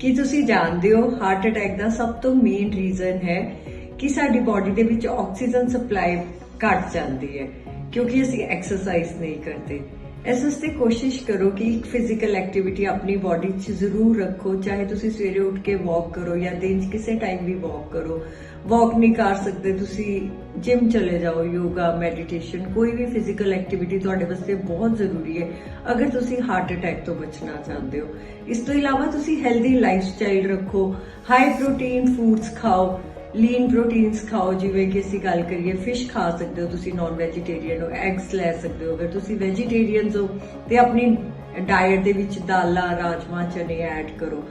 ਕੀ ਤੁਸੀਂ ਜਾਣਦੇ ਹੋ ਹਾਰਟ ਅਟੈਕ ਦਾ ਸਭ ਤੋਂ ਮੇਨ ਰੀਜ਼ਨ ਹੈ ਕਿ ਸਾਡੀ ਬਾਡੀ ਦੇ ਵਿੱਚ ਆਕਸੀਜਨ ਸਪਲਾਈ ਘਟ ਜਾਂਦੀ ਹੈ, ਕਿਉਂਕਿ ਅਸੀਂ ਐਕਸਰਸਾਈਜ਼ ਨਹੀਂ ਕਰਦੇ। ਇਸ ਵਾਸਤੇ ਕੋਸ਼ਿਸ਼ ਕਰੋ ਕਿ ਇੱਕ ਫਿਜ਼ੀਕਲ ਐਕਟੀਵਿਟੀ ਆਪਣੀ ਬਾਡੀ 'ਚ ਜ਼ਰੂਰ ਰੱਖੋ, ਚਾਹੇ ਤੁਸੀਂ ਸਵੇਰੇ ਉੱਠ ਕੇ ਵਾਕ ਕਰੋ ਜਾਂ ਦਿਨ 'ਚ ਕਿਸੇ ਟਾਈਮ ਵੀ ਵਾਕ ਕਰੋ। ਵਾਕ ਨਹੀਂ ਕਰ ਸਕਦੇ ਤੁਸੀਂ ਜਿਮ ਚਲੇ ਜਾਓ ਯੋਗਾ ਮੈਡੀਟੇਸ਼ਨ ਕੋਈ ਵੀ ਫਿਜ਼ੀਕਲ ਐਕਟੀਵਿਟੀ ਤੁਹਾਡੇ ਵਾਸਤੇ ਬਹੁਤ ਜ਼ਰੂਰੀ ਹੈ, ਅਗਰ ਤੁਸੀਂ ਹਾਰਟ ਅਟੈਕ ਤੋਂ ਬਚਣਾ ਚਾਹੁੰਦੇ ਹੋ। ਇਸ ਤੋਂ ਇਲਾਵਾ ਤੁਸੀਂ ਹੈਲਦੀ ਲਾਈਫ ਸਟਾਈਲ ਰੱਖੋ ਹਾਈ ਪ੍ਰੋਟੀਨ ਫੂਡਸ ਖਾਓ ਲੀਨ ਪ੍ਰੋਟੀਨਸ ਖਾਓ, ਜਿਵੇਂ ਕਿ ਅਸੀਂ ਗੱਲ ਕਰੀਏ ਫਿਸ਼ ਖਾ ਸਕਦੇ ਹੋ ਤੁਸੀਂ ਨਾਨ ਵੈਜੀਟੇਰੀਅਨ ਹੋ ਐਗਸ ਲੈ ਸਕਦੇ ਹੋ। ਅਗਰ ਤੁਸੀਂ ਵੈਜੀਟੇਰੀਅਨਸ ਹੋ, ਤੇ ਆਪਣੀ ਡਾਈਟ ਦੇ ਵਿੱਚ ਦਾਲਾਂ ਰਾਜਮਾ ਚਨੇ ਐਡ ਕਰੋ।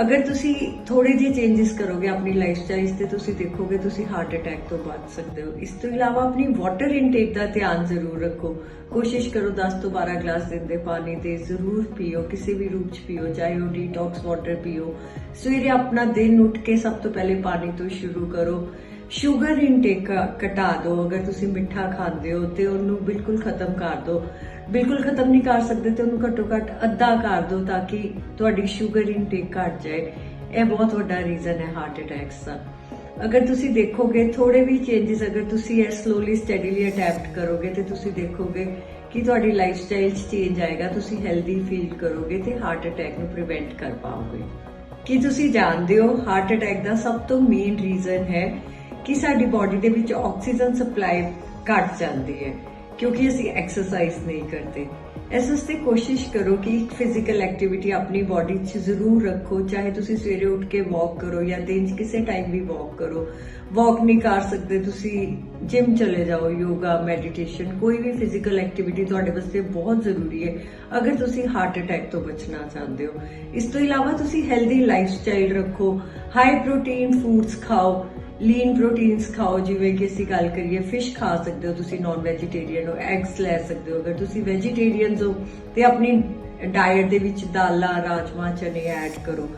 ਅਗਰ ਤੁਸੀਂ ਥੋੜੇ ਜਿਹੇ ਚੇਂਜਸ ਕਰੋਗੇ ਆਪਣੀ ਲਾਈਫ ਸਟਾਈਲ ਤੇ ਤੁਸੀਂ ਦੇਖੋਗੇ ਤੁਸੀਂ ਹਾਰਟ ਅਟੈਕ ਤੋਂ ਬਚ ਸਕਦੇ ਹੋ। ਇਸ ਤੋਂ ਇਲਾਵਾ ਆਪਣੀ ਵਾਟਰ ਇਨਟੇਕ ਦਾ ਧਿਆਨ ਜ਼ਰੂਰ ਰੱਖੋ। ਕੋਸ਼ਿਸ਼ ਕਰੋ 10 ਤੋਂ 12 ਗਲਾਸ ਦਿਨ ਦੇ ਪਾਣੀ ਦੇ ਜ਼ਰੂਰ ਪੀਓ, ਕਿਸੇ ਵੀ ਰੂਪ ਚ ਪੀਓ, ਚਾਹੇ ਉਹ ਡੀਟੌਕਸ ਵਾਟਰ ਪੀਓ। ਸਵੇਰੇ ਆਪਣਾ ਦਿਨ ਉੱਠ ਕੇ ਸਭ ਤੋਂ ਪਹਿਲੇ ਪਾਣੀ ਤੋਂ ਸ਼ੁਰੂ ਕਰੋ। ਸ਼ੂਗਰ ਇਨਟੇਕ ਘਟਾ ਦਿਓ, ਅਗਰ ਤੁਸੀਂ ਮਿੱਠਾ ਖਾਂਦੇ ਹੋ ਤੇ ਉਹਨੂੰ ਬਿਲਕੁਲ ਖਤਮ ਕਰ ਦਿਓ। ਬਿਲਕੁਲ ਖਤਮ ਨਹੀਂ ਕਰ ਸਕਦੇ ਤੇ ਉਹਨੂੰ ਘੱਟੋ ਘੱਟ ਅੱਧਾ ਕਰ ਦਿਓ ਤਾਂ ਕਿ ਤੁਹਾਡੀ ਸ਼ੂਗਰ ਇਨਟੇਕ ਘਟ ਜਾਏ। ਇਹ ਬਹੁਤ ਵੱਡਾ ਰੀਜ਼ਨ ਹੈ ਹਾਰਟ ਅਟੈਕਸ ਦਾ। ਅਗਰ ਤੁਸੀਂ ਦੇਖੋਗੇ ਥੋੜੇ ਵੀ ਚੇਂਜਸ ਅਗਰ ਤੁਸੀਂ ਇਹ ਸਲੋਲੀ ਸਟੈਡੀਲੀ ਅਡੈਪਟ ਕਰੋਗੇ ਤੇ ਤੁਸੀਂ ਦੇਖੋਗੇ ਕਿ ਤੁਹਾਡੀ ਲਾਈਫ ਸਟਾਈਲ 'ਚ ਚੇਂਜ ਆਏਗਾ, ਤੁਸੀਂ ਹੈਲਦੀ ਫੀਲ ਕਰੋਗੇ ਤੇ ਹਾਰਟ ਅਟੈਕ ਨੂੰ ਪ੍ਰੀਵੈਂਟ ਕਰ ਪਾਓਗੇ। ਕੀ ਤੁਸੀਂ ਜਾਣਦੇ ਹੋ ਹਾਰਟ ਅਟੈਕ ਦਾ ਸਭ ਤੋਂ ਮੇਨ ਰੀਜ਼ਨ ਹੈ ਕਿ ਸਾਡੀ ਬਾਡੀ ਦੇ ਵਿੱਚ ਆਕਸੀਜਨ ਸਪਲਾਈ ਘਟ ਜਾਂਦੀ ਹੈ, ਕਿਉਂਕਿ ਅਸੀਂ ਐਕਸਰਸਾਈਜ਼ ਨਹੀਂ ਕਰਦੇ। ਇਸ ਵਾਸਤੇ ਕੋਸ਼ਿਸ਼ ਕਰੋ ਕਿ ਇੱਕ ਫਿਜ਼ੀਕਲ ਐਕਟੀਵਿਟੀ ਆਪਣੀ ਬਾਡੀ 'ਚ ਜ਼ਰੂਰ ਰੱਖੋ, ਚਾਹੇ ਤੁਸੀਂ ਸਵੇਰੇ ਉੱਠ ਕੇ ਵਾਕ ਕਰੋ ਜਾਂ ਦਿਨ 'ਚ ਕਿਸੇ ਟਾਈਮ ਵੀ ਵਾਕ ਕਰੋ। ਵਾਕ ਨਹੀਂ ਕਰ ਸਕਦੇ ਤੁਸੀਂ ਜਿਮ ਚਲੇ ਜਾਓ ਯੋਗਾ ਮੈਡੀਟੇਸ਼ਨ ਕੋਈ ਵੀ ਫਿਜ਼ੀਕਲ ਐਕਟੀਵਿਟੀ ਤੁਹਾਡੇ ਵਾਸਤੇ ਬਹੁਤ ਜ਼ਰੂਰੀ ਹੈ, ਅਗਰ ਤੁਸੀਂ ਹਾਰਟ ਅਟੈਕ ਤੋਂ ਬਚਣਾ ਚਾਹੁੰਦੇ ਹੋ। ਇਸ ਤੋਂ ਇਲਾਵਾ ਤੁਸੀਂ ਹੈਲਦੀ ਲਾਈਫ ਸਟਾਈਲ ਰੱਖੋ ਹਾਈ ਪ੍ਰੋਟੀਨ ਫੂਡਸ ਖਾਓ ਲੀਨ ਪ੍ਰੋਟੀਨਸ ਖਾਓ, ਜਿਵੇਂ ਕਿ ਅਸੀਂ ਗੱਲ ਕਰੀਏ ਫਿਸ਼ ਖਾ ਸਕਦੇ ਹੋ ਤੁਸੀਂ ਨਾਨ ਵੈਜੀਟੇਰੀਅਨ ਹੋ ਐਗਸ ਲੈ ਸਕਦੇ ਹੋ। ਅਗਰ ਤੁਸੀਂ ਵੈਜੀਟੇਰੀਅਨਸ ਹੋ, ਤੇ ਆਪਣੀ ਡਾਈਟ ਦੇ ਵਿੱਚ ਦਾਲਾਂ ਰਾਜਮਾ ਚਨੇ ਐਡ ਕਰੋ।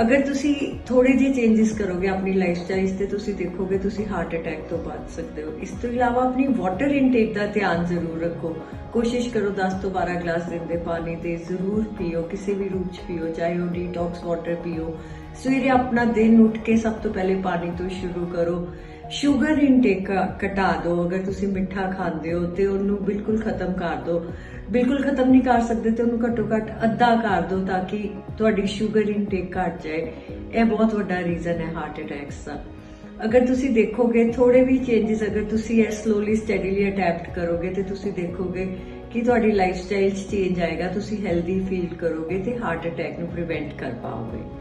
ਅਗਰ ਤੁਸੀਂ ਥੋੜੇ ਜਿਹੇ ਚੇਂਜਸ ਕਰੋਗੇ ਆਪਣੀ ਲਾਈਫ ਸਟਾਈਲ ਤੇ, ਤੁਸੀਂ ਦੇਖੋਗੇ ਤੁਸੀਂ ਹਾਰਟ ਅਟੈਕ ਤੋਂ ਬਚ ਸਕਦੇ ਹੋ। ਇਸ ਤੋਂ ਇਲਾਵਾ ਆਪਣੀ ਵਾਟਰ ਇਨਟੇਕ ਦਾ ਧਿਆਨ ਜ਼ਰੂਰ ਰੱਖੋ। ਕੋਸ਼ਿਸ਼ ਕਰੋ 10 ਤੋਂ 12 ਗਲਾਸ ਦਿਨ ਦੇ ਪਾਣੀ 'ਤੇ ਜ਼ਰੂਰ ਪੀਓ, ਕਿਸੇ ਵੀ ਰੂਪ ਚ ਪੀਓ, ਚਾਹੇ ਉਹ ਡੀਟੌਕਸ ਵਾਟਰ ਪੀਓ ਸਵੇਰੇ ਆਪਣਾ ਦਿਨ ਉੱਠ ਕੇ ਸਭ ਤੋਂ ਪਹਿਲੇ ਪਾਣੀ ਤੋਂ ਸ਼ੁਰੂ ਕਰੋ। ਸ਼ੂਗਰ ਇਨਟੇਕ ਘਟਾ ਦਿਓ। ਅਗਰ ਤੁਸੀਂ ਮਿੱਠਾ ਖਾਂਦੇ ਹੋ ਤੇ ਉਹਨੂੰ ਬਿਲਕੁਲ ਖਤਮ ਕਰ ਦਿਓ। ਬਿਲਕੁਲ ਖਤਮ ਨਹੀਂ ਕਰ ਸਕਦੇ ਤੇ ਉਹਨੂੰ ਘੱਟੋ ਘੱਟ ਅੱਧਾ ਕਰ ਦਿਓ ਤਾਂ ਕਿ ਤੁਹਾਡੀ ਸ਼ੂਗਰ ਇਨਟੇਕ ਘਟ ਜਾਏ। ਇਹ ਬਹੁਤ ਵੱਡਾ ਰੀਜ਼ਨ ਹੈ ਹਾਰਟ ਅਟੈਕਸ ਦਾ। ਅਗਰ ਤੁਸੀਂ ਦੇਖੋਗੇ ਥੋੜੇ ਵੀ ਚੇਂਜਸ ਅਗਰ ਤੁਸੀਂ ਇਹ ਸਲੋਲੀ ਸਟੈਡੀਲੀ ਅਡੈਪਟ ਕਰੋਗੇ ਤੇ ਤੁਸੀਂ ਦੇਖੋਗੇ ਕਿ ਤੁਹਾਡੀ ਲਾਈਫ ਸਟਾਈਲ 'ਚ ਚੇਂਜ ਆਏਗਾ, ਤੁਸੀਂ ਹੈਲਦੀ ਫੀਲ ਕਰੋਗੇ ਤੇ ਹਾਰਟ ਅਟੈਕ ਨੂੰ ਪ੍ਰੀਵੈਂਟ ਕਰ ਪਾਓਗੇ।